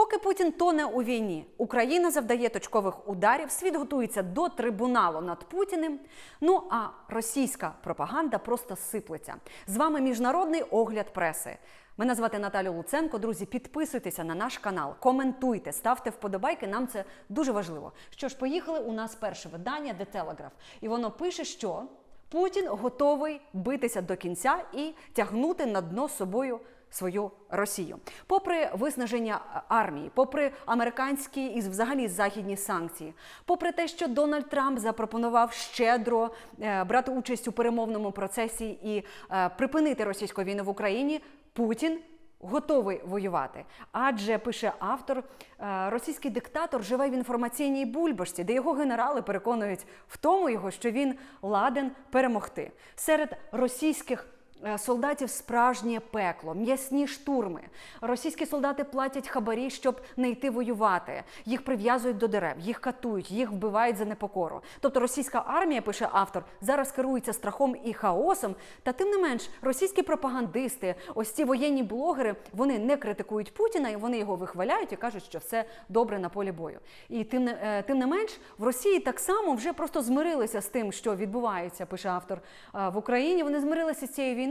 Поки Путін тоне у війні, Україна завдає точкових ударів, світ готується до трибуналу над Путіним. Ну а російська пропаганда просто сиплеться. З вами міжнародний огляд преси. Мене звати Наталя Луценко. Друзі, підписуйтеся на наш канал, коментуйте, ставте вподобайки. Нам це дуже важливо. Що ж, поїхали у нас перше видання The Telegraph. І воно пише, що Путін готовий битися до кінця і тягнути на дно собою свою Росію. Попри виснаження армії, попри американські і взагалі західні санкції, попри те, що Дональд Трамп запропонував щедро е, брати участь у перемовному процесі і е, припинити російську війну в Україні, Путін. Готовий воювати, адже пише автор, е, російський диктатор живе в інформаційній бульбашці, де його генерали переконують в тому його, що він ладен перемогти серед російських. Е, Солдатів справжнє пекло, м'ясні штурми. Російські солдати платять хабарі, щоб не йти воювати. Їх прив'язують до дерев, їх катують, їх вбивають за непокору. Тобто російська армія, пише автор, зараз керується страхом і хаосом. Та тим не менш, російські пропагандисти, ось ці воєнні блогери, вони не критикують Путіна і вони його вихваляють і кажуть, що все добре на полі бою. І тим не е, тим не менш, в Росії так само вже просто змирилися з тим, що відбувається, пише автор е, в Україні. Вони змирилися з цією війною.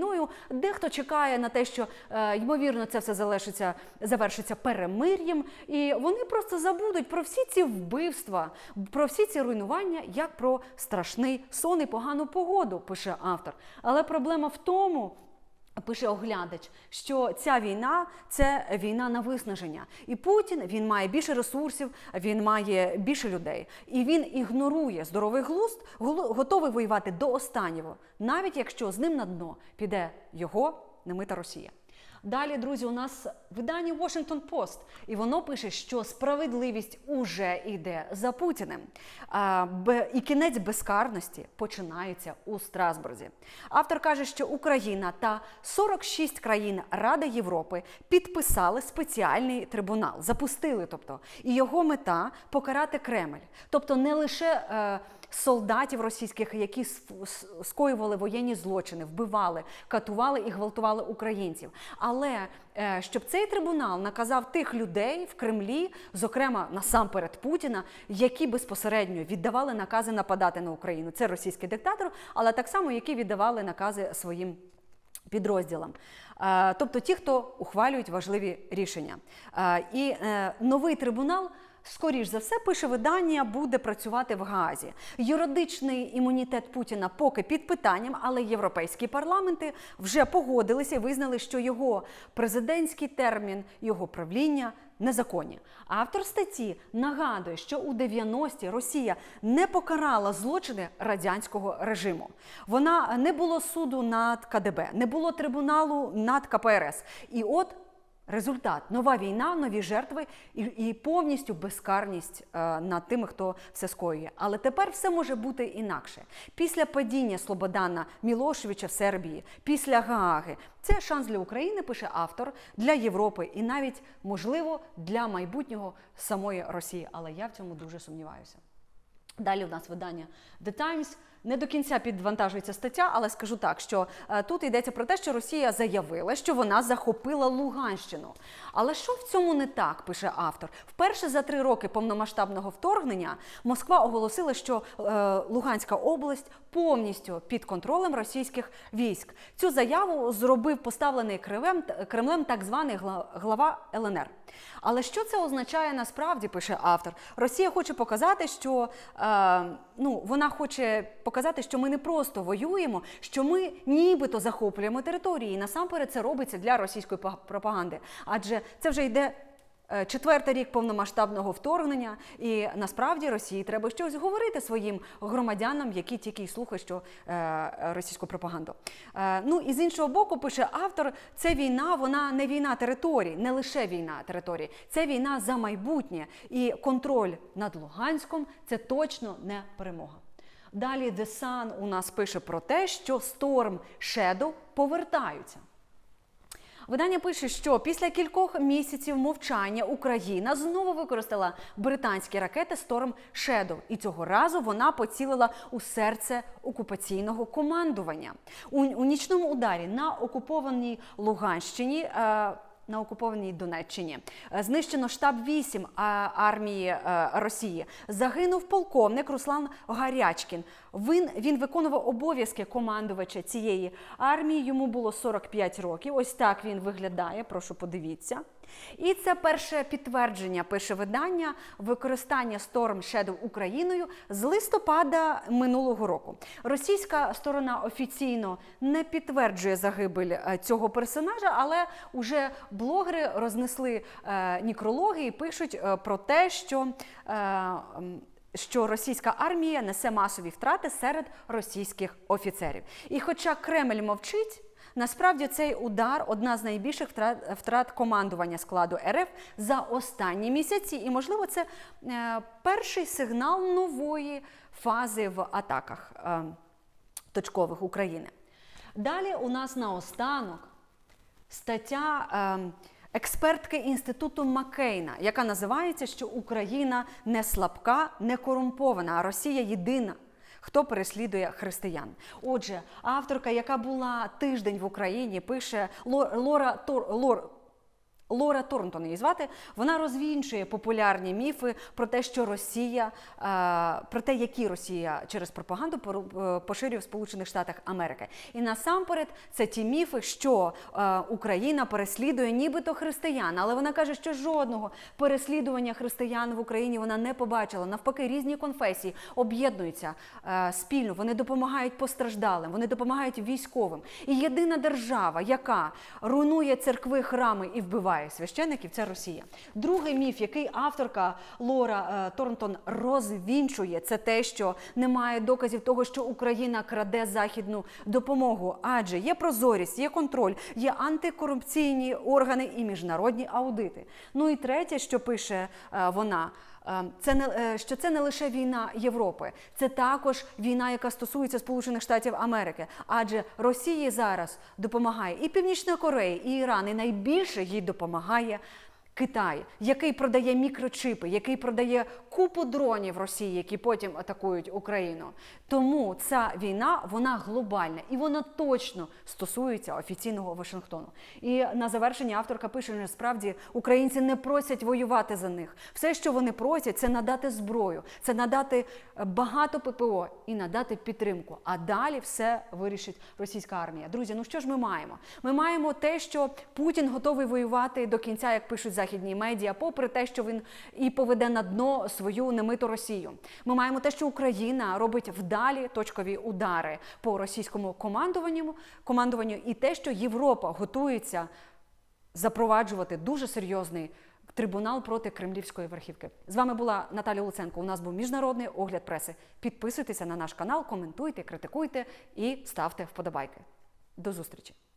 Дехто чекає на те, що е, ймовірно це все залишиться, завершиться перемир'ям, і вони просто забудуть про всі ці вбивства, про всі ці руйнування, як про страшний сон і погану погоду, пише автор. Але проблема в тому. Пише оглядач, що ця війна це війна на виснаження, і Путін він має більше ресурсів, він має більше людей, і він ігнорує здоровий глузд, готовий воювати до останнього, навіть якщо з ним на дно піде його немита Росія. Далі, друзі, у нас видання Washington Post, і воно пише, що справедливість уже йде за Путіним. І кінець безкарності починається у Страсбурзі. Автор каже, що Україна та 46 країн Ради Європи підписали спеціальний трибунал, запустили, тобто, і його мета покарати Кремль, тобто не лише. Е, солдатів російських, які скоювали воєнні злочини, вбивали, катували і гвалтували українців. Але е, щоб цей трибунал наказав тих людей в Кремлі, зокрема насамперед Путіна, які безпосередньо віддавали накази нападати на Україну. Це російський диктатор, але так само які віддавали накази своїм підрозділам. Е, Тобто ті, хто ухвалюють важливі рішення. Е, І новий трибунал. Скоріш за все, пише видання, буде працювати в Гаазі. Юридичний імунітет Путіна поки під питанням, але європейські парламенти вже погодилися і визнали, що його президентський термін, його правління незаконні. Автор статті нагадує, що у 90-ті Росія не покарала злочини радянського режиму. Вона не було суду над КДБ, не було трибуналу над КПРС. І от Результат нова війна, нові жертви і, і повністю безкарність е, над тими, хто все скоює. Але тепер все може бути інакше. Після падіння Слободана Мілошевича в Сербії, після Гааги, це шанс для України, пише автор, для Європи і навіть можливо для майбутнього самої Росії. Але я в цьому дуже сумніваюся. Далі у нас видання The Times. Не до кінця підвантажується стаття, але скажу так, що е, тут йдеться про те, що Росія заявила, що вона захопила Луганщину. Але що в цьому не так, пише автор. Вперше за три роки повномасштабного вторгнення Москва оголосила, що е, Луганська область повністю під контролем російських військ. Цю заяву зробив поставлений Кремлем, Кремлем так званий глава ЛНР. Але що це означає насправді, пише автор? Росія хоче показати, що е, ну, вона хоче що ми не просто воюємо, що ми нібито захоплюємо території. І насамперед це робиться для російської пропаганди. Адже це вже йде. е, Четвертий рік повномасштабного вторгнення, і насправді Росії треба щось говорити своїм громадянам, які тільки й слухають що е, російську пропаганду. Е, ну і з іншого боку, пише автор: це війна, вона не війна територій, не лише війна територій, це війна за майбутнє. І контроль над Луганськом це точно не перемога. Далі The Sun у нас пише про те, що Storm Shadow повертаються. Видання пише, що після кількох місяців мовчання Україна знову використала британські ракети Storm Shadow. І цього разу вона поцілила у серце окупаційного командування. У, у нічному ударі на окупованій Луганщині. Е, на окупованій Донеччині. Е, Знищено штаб 8 армії е, Росії. Загинув полковник Руслан Гарячкін. Він, він виконував обов'язки командувача цієї армії. Йому було 45 років. Ось так він виглядає. Прошу подивіться. І це перше підтвердження, пише видання, використання Storm Shadow Україною з листопада минулого року. Російська сторона офіційно не підтверджує загибель е, цього персонажа, але уже блогери рознесли е, нікрологи і пишуть е, про те, що. Що російська армія несе масові втрати серед російських офіцерів. І хоча Кремль мовчить, насправді цей удар одна з найбільших втрат, командування складу РФ за останні місяці. І, можливо, це е, перший сигнал нової фази в атаках е, точкових України. Далі у нас наостанок стаття е, експертки інституту Маккейна, яка називається, що Україна не слабка, не корумпована, а Росія єдина. Хто переслідує християн? Отже, авторка, яка була тиждень в Україні, пише Ло- Лора Тор Лор. Лора Торнтон її звати. Вона розвінчує популярні міфи про те, що Росія, е, про те, які Росія через пропаганду е, поширює в Сполучених Штатах Америки. І насамперед це ті міфи, що е, Україна переслідує нібито християн, але вона каже, що жодного переслідування християн в Україні вона не побачила. Навпаки, різні конфесії об'єднуються спільно. Вони допомагають постраждалим, вони допомагають військовим. І єдина держава, яка руйнує церкви, храми і вбиває священиків, це Росія. Другий міф, який авторка Лора е, Торнтон розвінчує, це те, що немає доказів того, що Україна краде західну допомогу, адже є прозорість, є контроль, є антикорупційні органи і міжнародні аудити. Ну і третє, що пише е, вона. Е, Це не е, що це не лише війна Європи, це також війна, яка стосується Сполучених Штатів Америки. Адже Росії зараз допомагає і Північна Корея, і Іран, і найбільше їй допомагає. Китай, який продає мікрочипи, який продає купу дронів Росії, які потім атакують Україну. Тому ця війна вона глобальна і вона точно стосується офіційного Вашингтону. І на завершення авторка пише, що насправді українці не просять воювати за них. Все, що вони просять, це надати зброю, це надати е, багато ППО і надати підтримку. А далі все вирішить російська армія. Друзі, ну що ж ми маємо? Ми маємо те, що Путін готовий воювати до кінця, як пишуть західні медіа, попри те, що він і поведе на дно свою немиту Росію. Ми маємо те, що Україна робить вдалі точкові удари по російському командуванню, командуванню, і те, що Європа готується запроваджувати дуже серйозний трибунал проти кремлівської верхівки. З вами була Наталя Луценко. У нас був міжнародний огляд преси. Підписуйтеся на наш канал, коментуйте, критикуйте і ставте вподобайки. До зустрічі!